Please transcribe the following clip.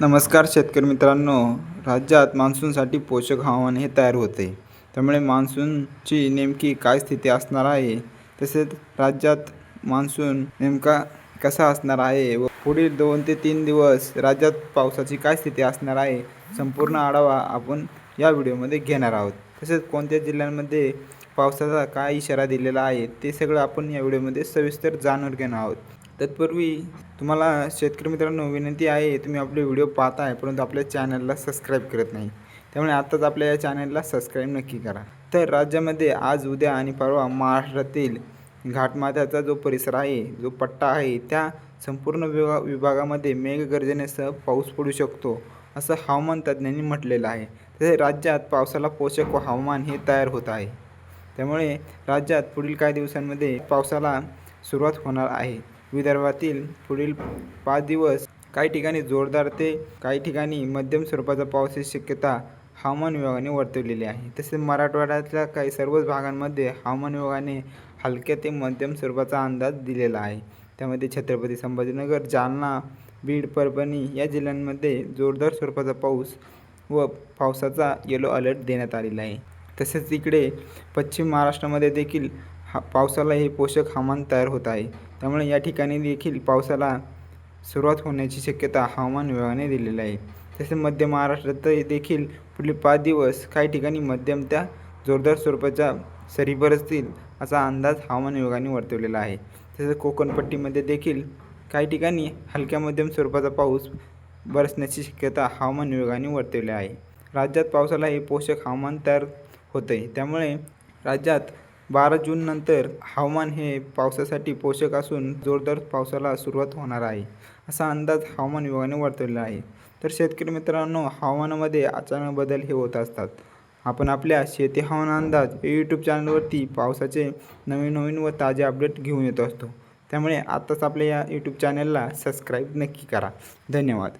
नमस्कार शेतकरी मित्रांनो. राज्यात मान्सूनसाठी पोषक हवामान हे तयार होते. त्यामुळे मान्सूनची नेमकी काय स्थिती असणार आहे? तसेच राज्यात मान्सून नेमका कसा असणार आहे व पुढील दोन ते तीन दिवस राज्यात पावसाची काय स्थिती असणार आहे? संपूर्ण आढावा आपण या व्हिडिओमध्ये घेणार आहोत. तसेच कोणत्या जिल्ह्यांमध्ये पावसाचा काय इशारा दिलेला आहे? ते सगळं आपण या व्हिडिओमध्ये सविस्तर जाणून घेणार आहोत. तत्पूर्वी तुम्हाला शेतकरी मित्रांनो विनंती आहे तुम्ही आपले व्हिडिओ पाहताय परंतु आपल्या चॅनलला सबस्क्राईब करत नाही. त्यामुळे आत्ताच आपल्या या चॅनलला सबस्क्राईब नक्की करा. तर राज्यामध्ये आज उद्या आणि परवा महाराष्ट्रातील घाटमाथ्याचा जो परिसर आहे जो पट्टा आहे त्या संपूर्ण विभा विभागामध्ये मेघगर्जनेसह पाऊस पडू शकतो असं हवामान तज्ज्ञांनी म्हटलेलं आहे. तसेच राज्यात पावसाला पोषक व हवामान हे तयार होत आहे. त्यामुळे राज्यात पुढील काही दिवसांमध्ये पावसाला सुरुवात होणार आहे. विदर्भातील पुढील पाच दिवस काही ठिकाणी जोरदार ते काही ठिकाणी मध्यम स्वरूपाचा पावसाची शक्यता हवामान विभागाने वर्तवलेली आहे. तसेच मराठवाड्यातल्या काही सर्वच भागांमध्ये हवामान विभागाने हलक्या ते मध्यम स्वरूपाचा अंदाज दिलेला आहे. त्यामध्ये छत्रपती संभाजीनगर जालना बीड परभणी या जिल्ह्यांमध्ये जोरदार स्वरूपाचा पाऊस व पावसाचा येलो अलर्ट देण्यात आलेला आहे. तसेच इकडे पश्चिम महाराष्ट्रामध्ये देखील हा पावसाला हे पोषक हवामान तयार होत आहे. त्यामुळे या ठिकाणी देखील पावसाला सुरुवात होण्याची शक्यता हवामान विभागाने दिलेली आहे. तसेच मध्य महाराष्ट्रात देखील पुढील पाच दिवस काही ठिकाणी मध्यम त्या जोरदार स्वरूपाच्या सरी बरसतील असा अंदाज हवामान विभागाने वर्तवलेला आहे. तसेच कोकणपट्टीमध्ये देखील काही ठिकाणी हलक्या मध्यम स्वरूपाचा पाऊस बरसण्याची शक्यता हवामान विभागाने वर्तवली आहे. राज्यात पावसाला हे पोषक हवामान तयार होते आहे त्यामुळे राज्यात बारा जूननंतर हवामान हे पावसासाठी पोषक असून जोरदार पावसाला सुरुवात होणार आहे असा अंदाज हवामान विभागाने वर्तवलेला आहे. तर शेतकरी मित्रांनो हवामानामध्ये अचानक बदल हे होत असतात. आपण आपल्या शेती हवामान अंदाज या यूट्यूब चॅनलवरती पावसाचे नवीन नवीन व ताजे अपडेट घेऊन येत असतो. त्यामुळे आत्ताच आपल्या या यूट्यूब चॅनलला सबस्क्राईब नक्की करा. धन्यवाद.